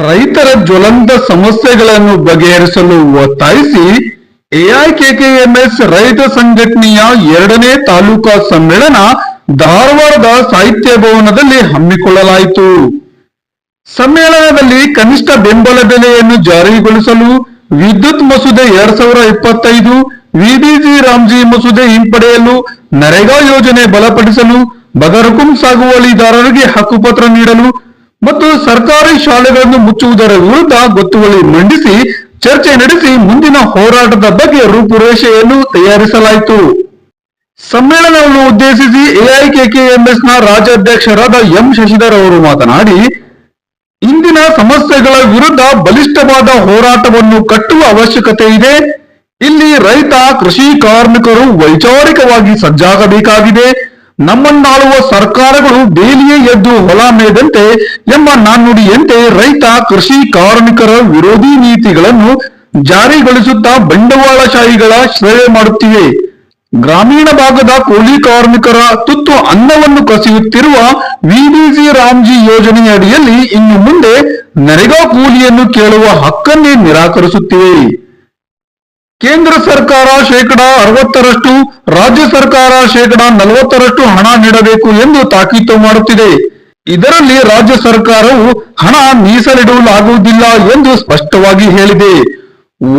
ರೈತರ ಜ್ವಲಂತ ಸಮಸ್ಯೆಗಳನ್ನು ಬಗೆಹರಿಸಲು ಒತ್ತಾಯಿಸಿ ಎಐಕೆಕೆಎಂಎಸ್ ರೈತ ಸಂಘಟನೆಯ ಎರಡನೇ ತಾಲೂಕಾ ಸಮ್ಮೇಳನ ಧಾರವಾಡದ ಸಾಹಿತ್ಯ ಭವನದಲ್ಲಿ ಹಮ್ಮಿಕೊಳ್ಳಲಾಯಿತು. ಸಮ್ಮೇಳನದಲ್ಲಿ ಕನಿಷ್ಠ ಬೆಂಬಲ ಬೆಲೆಯನ್ನು ಜಾರಿಗೊಳಿಸಲು ವಿದ್ಯುತ್ ಮಸೂದೆ ಎರಡ್ ಸಾವಿರ ಇಪ್ಪತ್ತೈದು ವಿಡಿಜಿ ರಾಮ್ಜಿ ಮಸೂದೆ ಹಿಂಪಡೆಯಲು ನರೇಗಾ ಯೋಜನೆ ಬಲಪಡಿಸಲು ಬಗರ್ಹುಕುಂ ಸಾಗುವಳಿದಾರರಿಗೆ ಹಕ್ಕುಪತ್ರ ನೀಡಲು ಮತ್ತು ಸರ್ಕಾರಿ ಶಾಲೆಗಳನ್ನು ಮುಚ್ಚುವುದರ ವಿರುದ್ಧ ಗೊತ್ತುವಳಿ ಮಂಡಿಸಿ ಚರ್ಚೆ ನಡೆಸಿ ಮುಂದಿನ ಹೋರಾಟದ ಬಗ್ಗೆ ರೂಪುರೇಷೆಯನ್ನು ತಯಾರಿಸಲಾಯಿತು. ಸಮ್ಮೇಳನವನ್ನು ಉದ್ದೇಶಿಸಿ ಎಐಕೆಕೆಎಂಎಸ್ನ ರಾಜ್ಯಾಧ್ಯಕ್ಷರಾದ ಎಂ ಶಶಿಧರ್ ಅವರು ಮಾತನಾಡಿ, ಇಂದಿನ ಸಮಸ್ಯೆಗಳ ವಿರುದ್ಧ ಬಲಿಷ್ಠವಾದ ಹೋರಾಟವನ್ನು ಕಟ್ಟುವ ಅವಶ್ಯಕತೆ ಇದೆ. ಇಲ್ಲಿ ರೈತ, ಕೃಷಿ ಕಾರ್ಮಿಕರು ವೈಚಾರಿಕವಾಗಿ ಸಜ್ಜಾಗಬೇಕಾಗಿದೆ. ನಮ್ಮನ್ನಾಳುವ ಸರ್ಕಾರಗಳು ಬೇಲಿಯೇ ಎದ್ದು ಹೊಲ ಮೇದಂತೆ ಎಂಬ ನಾಣ್ಣುಡಿಯಂತೆ ರೈತ, ಕೃಷಿ ಕಾರ್ಮಿಕರ ವಿರೋಧಿ ನೀತಿಗಳನ್ನು ಜಾರಿಗೊಳಿಸುತ್ತಾ ಬಂಡವಾಳಶಾಹಿಗಳ ಶ್ರೇಯ ಮಾಡುತ್ತಿವೆ. ಗ್ರಾಮೀಣ ಭಾಗದ ಕೂಲಿ ಕಾರ್ಮಿಕರ ತುತ್ತು ಅನ್ನವನ್ನು ಕಸಿಯುತ್ತಿರುವ ವಿಡಿಸಿ ರಾಮ್ಜಿ ಯೋಜನೆಯ ಅಡಿಯಲ್ಲಿ ಇನ್ನು ಮುಂದೆ ನರೇಗಾ ಕೂಲಿಯನ್ನು ಕೇಳುವ ಹಕ್ಕನ್ನೇ ನಿರಾಕರಿಸುತ್ತಿವೆ. ಕೇಂದ್ರ ಸರ್ಕಾರ ಶೇಕಡ ಅರವತ್ತರಷ್ಟು, ರಾಜ್ಯ ಸರ್ಕಾರ ಶೇಕಡ ನಲವತ್ತರಷ್ಟು ಹಣ ನೀಡಬೇಕು ಎಂದು ತಾಕೀತು ಮಾಡುತ್ತಿದೆ. ಇದರಲ್ಲಿ ರಾಜ್ಯ ಸರ್ಕಾರವು ಹಣ ಮೀಸಲಿಡಲಾಗುವುದಿಲ್ಲ ಎಂದು ಸ್ಪಷ್ಟವಾಗಿ ಹೇಳಿದೆ.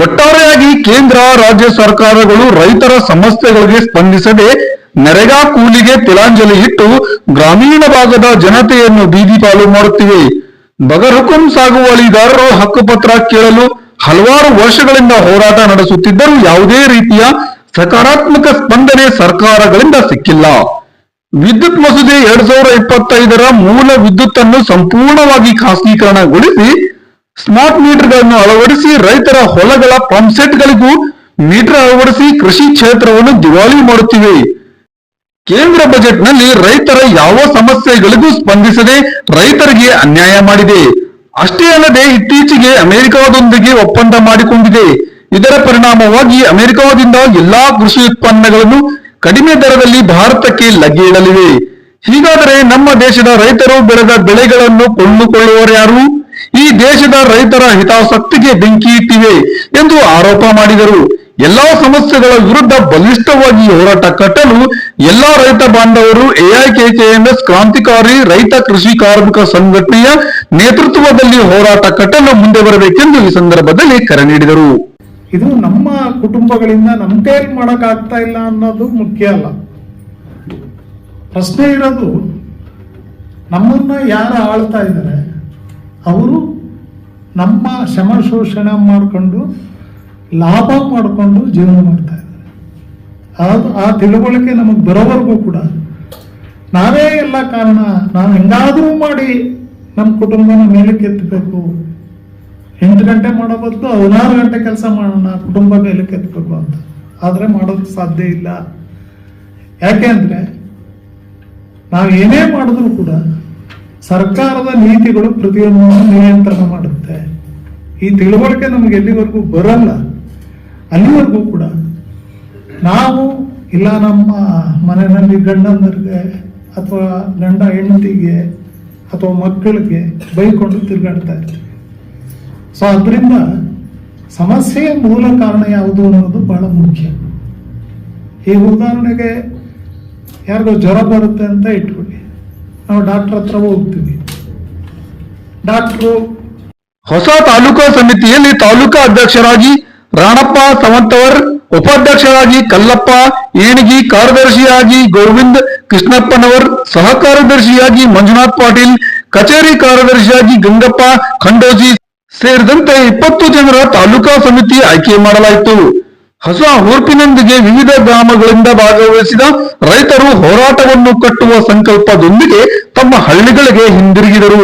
ಒಟ್ಟಾರೆಯಾಗಿ ಕೇಂದ್ರ, ರಾಜ್ಯ ಸರ್ಕಾರಗಳು ರೈತರ ಸಮಸ್ಯೆಗಳಿಗೆ ಸ್ಪಂದಿಸದೆ ನರೇಗಾ ಕೂಲಿಗೆ ತಿಲಾಂಜಲಿ ಇಟ್ಟು ಗ್ರಾಮೀಣ ಭಾಗದ ಜನತೆಯನ್ನು ಬೀದಿ ಪಾಲು ಮಾಡುತ್ತಿವೆ. ಬಗರ್ಹುಕುಂ ಸಾಗುವಳಿದಾರರು ಹಕ್ಕುಪತ್ರ ಕೇಳಲು ಹಲವಾರು ವರ್ಷಗಳಿಂದ ಹೋರಾಟ ನಡೆಸುತ್ತಿದ್ದರೂ ಯಾವುದೇ ರೀತಿಯ ಸಕಾರಾತ್ಮಕ ಸ್ಪಂದನೆ ಸರ್ಕಾರಗಳಿಂದ ಸಿಕ್ಕಿಲ್ಲ. ವಿದ್ಯುತ್ ಮಸೂದೆ ಎರಡ್ ಸಾವಿರದ ಇಪ್ಪತ್ತೈದರ ಮೂಲ ವಿದ್ಯುತ್ ಅನ್ನು ಸಂಪೂರ್ಣವಾಗಿ ಖಾಸಗೀಕರಣಗೊಳಿಸಿ, ಸ್ಮಾರ್ಟ್ ಮೀಟರ್ಗಳನ್ನು ಅಳವಡಿಸಿ ರೈತರ ಹೊಲಗಳ ಪಂಪ್ ಸೆಟ್ಗಳಿಗೂ ಮೀಟರ್ ಅಳವಡಿಸಿ ಕೃಷಿ ಕ್ಷೇತ್ರವನ್ನು ದಿವಾಳಿ ಮಾಡುತ್ತಿವೆ. ಕೇಂದ್ರ ಬಜೆಟ್ನಲ್ಲಿ ರೈತರ ಯಾವ ಸಮಸ್ಯೆಗಳಿಗೂ ಸ್ಪಂದಿಸದೆ ರೈತರಿಗೆ ಅನ್ಯಾಯ ಮಾಡಿದೆ. ಅಷ್ಟೇ ಅಲ್ಲದೆ ಇತ್ತೀಚೆಗೆ ಅಮೆರಿಕದೊಂದಿಗೆ ಒಪ್ಪಂದ ಮಾಡಿಕೊಂಡಿದೆ. ಇದರ ಪರಿಣಾಮವಾಗಿ ಅಮೆರಿಕದಿಂದ ಎಲ್ಲಾ ಕೃಷಿ ಉತ್ಪನ್ನಗಳನ್ನು ಕಡಿಮೆ ದರದಲ್ಲಿ ಭಾರತಕ್ಕೆ ಲಗ್ಗೆಯಿಡಲಿವೆ ಹೀಗಾದರೆ ನಮ್ಮ ದೇಶದ ರೈತರು ಬೆಳೆದ ಬೆಳೆಗಳನ್ನು ಕೊಂಡುಕೊಳ್ಳುವವರ್ಯಾರು ಈ ದೇಶದ ರೈತರ ಹಿತಾಸಕ್ತಿಗೆ ಬೆಂಕಿ ಇಟ್ಟಿವೆ ಎಂದು ಆರೋಪ ಮಾಡಿದರು. ಎಲ್ಲಾ ಸಮಸ್ಯೆಗಳ ವಿರುದ್ಧ ಬಲಿಷ್ಠವಾಗಿ ಹೋರಾಟ ಕಟ್ಟಲು ಎಲ್ಲಾ ರೈತ ಬಾಂಧವರು ಎಐಕೆಕೆಎಂಎಸ್ ಕ್ರಾಂತಿಕಾರಿ ರೈತ ಕೃಷಿ ಕಾರ್ಮಿಕ ಸಂಘಟನೆಯ ನೇತೃತ್ವದಲ್ಲಿ ಹೋರಾಟ ಕಟ್ಟಲು ಮುಂದೆ ಬರಬೇಕೆಂದು ಈ ಸಂದರ್ಭದಲ್ಲಿ ಕರೆ ನೀಡಿದರು. ಇದು ನಮ್ಮ ಕುಟುಂಬಗಳಿಂದ ನಮ್ಮ ಮಾಡಕ್ ಆಗ್ತಾ ಇಲ್ಲ ಅನ್ನೋದು ಮುಖ್ಯ ಅಲ್ಲ. ಪ್ರಶ್ನೆ ಇರೋದು, ನಮ್ಮನ್ನ ಯಾರು ಆಳ್ತಾ ಇದ್ದಾರೆ? ಅವರು ನಮ್ಮ ಶ್ರಮ ಶೋಷಣೆ ಮಾಡಿಕೊಂಡು ಲಾಭ ಮಾಡಿಕೊಂಡು ಜೀವನ ಮಾಡ್ತಾ ಇದ್ದಾರೆ. ಆ ತಿಳುವಳಿಕೆ ನಮಗೆ ಬರೋವರೆಗೂ ಕೂಡ ನಾವೇ ಎಲ್ಲ ಕಾರಣ, ನಾವು ಹೆಂಗಾದರೂ ಮಾಡಿ ನಮ್ಮ ಕುಟುಂಬನ ಮೇಲಕ್ಕೆ ಎತ್ತಬೇಕು ಎಂಟು ಗಂಟೆ ಮಾಡೋ ಬದಲು ಹದಿನಾರು ಗಂಟೆ ಕೆಲಸ ಮಾಡೋಣ, ಕುಟುಂಬ ಮೇಲಕ್ಕೆ ಎತ್ತಬೇಕು ಅಂತ. ಆದರೆ ಮಾಡೋದಕ್ಕೆ ಸಾಧ್ಯ ಇಲ್ಲ. ಯಾಕೆ ಅಂದರೆ ನಾವು ಏನೇ ಮಾಡಿದ್ರು ಕೂಡ ಸರ್ಕಾರದ ನೀತಿಗಳು ಪ್ರತಿಯೊಂದನ್ನು ನಿಯಂತ್ರಣ ಮಾಡುತ್ತೆ. ಈ ತಿಳುವಳಿಕೆ ನಮಗೆ ಎಲ್ಲಿವರೆಗೂ ಬರಲ್ಲ. ಅಲ್ಲಿವರೆಗೂ ಕೂಡ ನಾವು ಇಲ್ಲ ನಮ್ಮ ಮನೆಯಲ್ಲಿ ಗಂಡಂದರಿಗೆ ಅಥವಾ ಗಂಡ ಹೆಂಡತಿಗೆ ಅಥವಾ ಮಕ್ಕಳಿಗೆ ಬೈಕೊಂಡು ತಿರುಗಾಡ್ತಾ ಇರ್ತೀವಿ. ಸೊ ಅದರಿಂದ ಸಮಸ್ಯೆಯ ಮೂಲ ಕಾರಣ ಯಾವುದು ಅನ್ನೋದು ಬಹಳ ಮುಖ್ಯ. ಈ ಉದಾಹರಣೆಗೆ ಯಾರಿಗೋ ಜ್ವರ ಬರುತ್ತೆ ಅಂತ ಇಟ್ಕೊಳ್ಳಿ. ನಾವು ಡಾಕ್ಟರ್ ಹತ್ರ ಹೋಗ್ತೀವಿ. ಡಾಕ್ಟ್ರು ಹೊಸ ತಾಲೂಕಾ ಸಮಿತಿಯಲ್ಲಿ ತಾಲೂಕಾ ಅಧ್ಯಕ್ಷರಾಗಿ ರಾಣಪ್ಪ ಸಮಂತವರ್ ಉಪಾಧ್ಯಕ್ಷರಾಗಿ ಕಲ್ಲಪ್ಪ, ಏಣಿಗಿ ಕಾರ್ಯದರ್ಶಿಯಾಗಿ ಗೋವಿಂದ್, ಕೃಷ್ಣಪ್ಪನವರ್ ಸಹ ಕಾರ್ಯದರ್ಶಿಯಾಗಿ ಮಂಜುನಾಥ್ ಪಾಟೀಲ್, ಕಚೇರಿ ಕಾರ್ಯದರ್ಶಿಯಾಗಿ ಗಂಗಪ್ಪ, ಖಂಡೋಜಿ ಸೇರಿದಂತೆ ಇಪ್ಪತ್ತು ಜನರ ತಾಲೂಕಾ ಸಮಿತಿ ಆಯ್ಕೆ ಮಾಡಲಾಯಿತು. ಹೊಸ ಹುರುಪಿನೊಂದಿಗೆ ವಿವಿಧ ಗ್ರಾಮಗಳಿಂದ ಭಾಗವಹಿಸಿದ ರೈತರು ಹೋರಾಟವನ್ನು ಕಟ್ಟುವ ಸಂಕಲ್ಪದೊಂದಿಗೆ ತಮ್ಮ ಹಳ್ಳಿಗಳಿಗೆ ಹಿಂದಿರುಗಿದರು.